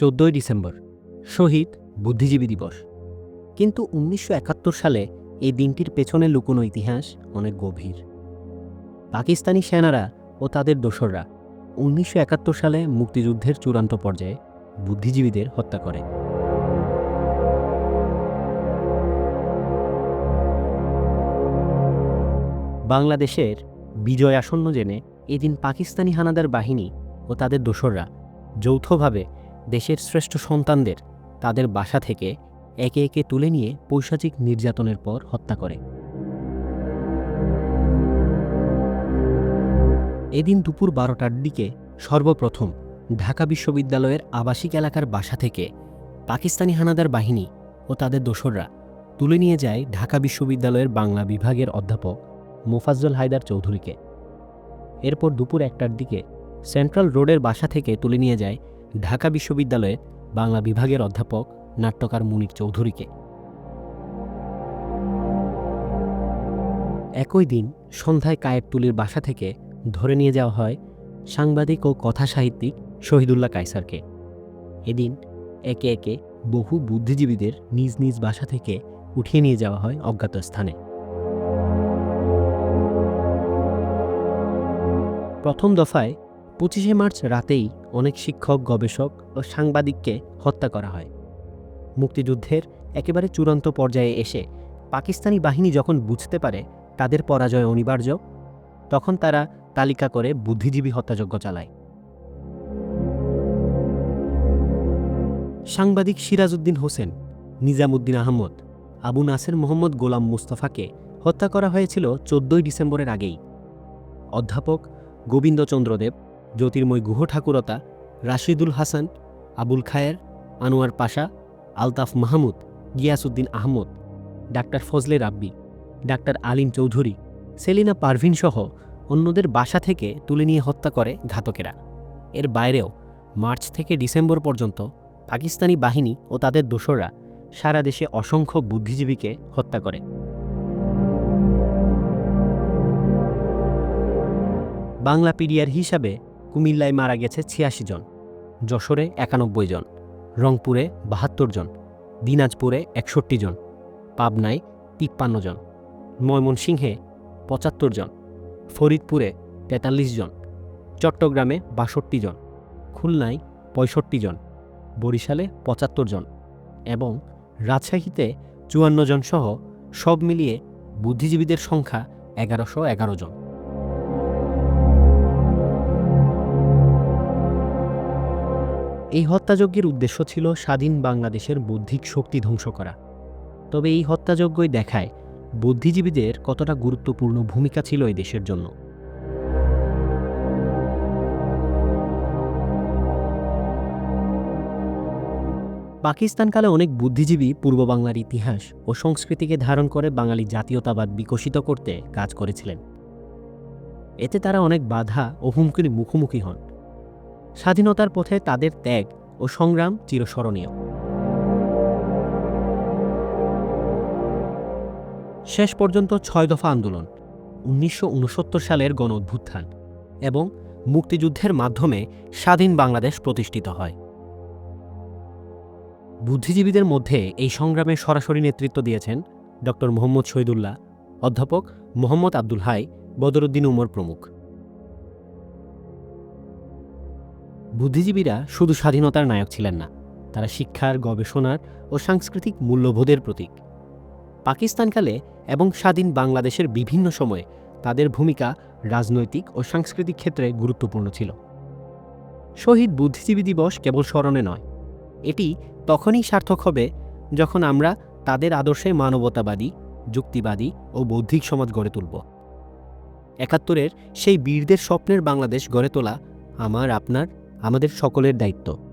চোদ্দই ডিসেম্বর, শহীদ বুদ্ধিজীবী দিবস। কিন্তু উনিশশো একাত্তর সালে এই দিনটির পেছনে লুকোনো ইতিহাস অনেক গভীর। পাকিস্তানি সেনারা ও তাদের দোসররা উনিশশো একাত্তর সালে মুক্তিযুদ্ধের চূড়ান্ত পর্যায়ে বুদ্ধিজীবীদের হত্যা করে। বাংলাদেশের বিজয় আসন্ন জেনে এদিন পাকিস্তানি হানাদার বাহিনী ও তাদের দোসররা যৌথভাবে দেশের শ্রেষ্ঠ সন্তানদের তাদের বাসা থেকে একে একে তুলে নিয়ে পৈশাচিক নির্যাতনের পর হত্যা করে। এদিন দুপুর বারোটার দিকে সর্বপ্রথম ঢাকা বিশ্ববিদ্যালয়ের আবাসিক এলাকার বাসা থেকে পাকিস্তানি হানাদার বাহিনী ও তাদের দোসররা তুলে নিয়ে যায় ঢাকা বিশ্ববিদ্যালয়ের বাংলা বিভাগের অধ্যাপক মোফাজ্জল হায়দার চৌধুরীকে। এরপর দুপুর একটার দিকে সেন্ট্রাল রোডের বাসা থেকে তুলে নিয়ে যায় ঢাকা বিশ্ববিদ্যালয়ের বাংলা বিভাগের অধ্যাপক নাট্যকার মুনির চৌধুরীকে। একই দিন সন্ধ্যায় কায়েবতুলির বাসা থেকে ধরে নিয়ে যাওয়া হয় সাংবাদিক ও কথা সাহিত্যিক শহীদুল্লাহ কায়সারকে। এদিন একে একে বহু বুদ্ধিজীবীদের নিজ নিজ বাসা থেকে উঠিয়ে নিয়ে যাওয়া হয় অজ্ঞাত স্থানে। প্রথম দফায় পঁচিশে মার্চ রাতেই অনেক শিক্ষক, গবেষক ও সাংবাদিককে হত্যা করা হয়। মুক্তিযুদ্ধের একেবারে চূড়ান্ত পর্যায়ে এসে পাকিস্তানি বাহিনী যখন বুঝতে পারে তাদের পরাজয় অনিবার্য, তখন তারা তালিকা করে বুদ্ধিজীবী হত্যাযজ্ঞ চালায়। সাংবাদিক সিরাজউদ্দিন হোসেন, নিজামুদ্দিন আহমদ, আবু নাসের মোহাম্মদ গোলাম মুস্তফাকে হত্যা করা হয়েছিল চোদ্দই ডিসেম্বরের আগেই। অধ্যাপক গোবিন্দচন্দ্রদেব জ্যোতির্ময় গুহ ঠাকুরতা রাশিদুল হাসান, আবুল খায়ের, আনোয়ার পাশা, আলতাফ মাহমুদ, গিয়াসউদ্দিন আহমদ, ডাক্তার ফজলে রাব্বি, ডাক্তার আলিম চৌধুরী, সেলিনা পারভিন সহ অন্যদের বাসা থেকে তুলে নিয়ে হত্যা করে ঘাতকেরা। এর বাইরেও মার্চ থেকে ডিসেম্বর পর্যন্ত পাকিস্তানি বাহিনী ও তাদের দোসররা সারা দেশে অসংখ্য বুদ্ধিজীবীকে হত্যা করে। বাংলাপিডিয়ার হিসাবে কুমিল্লায় মারা গেছে ছিয়াশি জন, যশোরে একানব্বই জন, রংপুরে বাহাত্তর জন, দিনাজপুরে একষট্টি জন, পাবনায় তিপ্পান্ন জন, ময়মনসিংহে পঁচাত্তর জন, ফরিদপুরে তেতাল্লিশ জন, চট্টগ্রামে বাষট্টি জন, খুলনায় পঁয়ষট্টি জন, বরিশালে পঁচাত্তর জন এবং রাজশাহীতে চুয়ান্ন জন সহ সব মিলিয়ে বুদ্ধিজীবীদের সংখ্যা এগারোশো এগারো জন। এই হত্যাযজ্ঞের উদ্দেশ্য ছিল স্বাধীন বাংলাদেশের বৌদ্ধিক শক্তি ধ্বংস করা। তবে এই হত্যাযজ্ঞই দেখায় বুদ্ধিজীবীদের কতটা গুরুত্বপূর্ণ ভূমিকা ছিল এই দেশের জন্য। পাকিস্তানকালে অনেক বুদ্ধিজীবী পূর্ব বাংলার ইতিহাস ও সংস্কৃতিকে ধারণ করে বাঙালি জাতীয়তাবাদ বিকশিত করতে কাজ করেছিলেন। এতে তারা অনেক বাধা ও হুমকির মুখোমুখি হন। স্বাধীনতার পথে তাদের ত্যাগ ও সংগ্রাম চিরস্মরণীয়। শেষ পর্যন্ত ছয় দফা আন্দোলন, উনিশশো উনসত্তর সালের গণ অভ্যুত্থান এবং মুক্তিযুদ্ধের মাধ্যমে স্বাধীন বাংলাদেশ প্রতিষ্ঠিত হয়। বুদ্ধিজীবীদের মধ্যে এই সংগ্রামে সরাসরি নেতৃত্ব দিয়েছেন ড মোহাম্মদ শহীদুল্লাহ, অধ্যাপক মোহাম্মদ আব্দুল হাই, বদরুদ্দিন উমর প্রমুখ। বুদ্ধিজীবীরা শুধু স্বাধীনতার নায়ক ছিলেন না, তারা শিক্ষার, গবেষণার ও সাংস্কৃতিক মূল্যবোধের প্রতীক। পাকিস্তানকালে এবং স্বাধীন বাংলাদেশের বিভিন্ন সময়ে তাদের ভূমিকা রাজনৈতিক ও সাংস্কৃতিক ক্ষেত্রে গুরুত্বপূর্ণ ছিল। শহীদ বুদ্ধিজীবী দিবস কেবল স্মরণে নয়, এটি তখনই সার্থক হবে যখন আমরা তাদের আদর্শে মানবতাবাদী, যুক্তিবাদী ও বৌদ্ধিক সমাজ গড়ে তুলব। একাত্তরের সেই বীরদের স্বপ্নের বাংলাদেশ গড়ে তোলা আমার, আপনার আমাদের সকলের দায়িত্ব।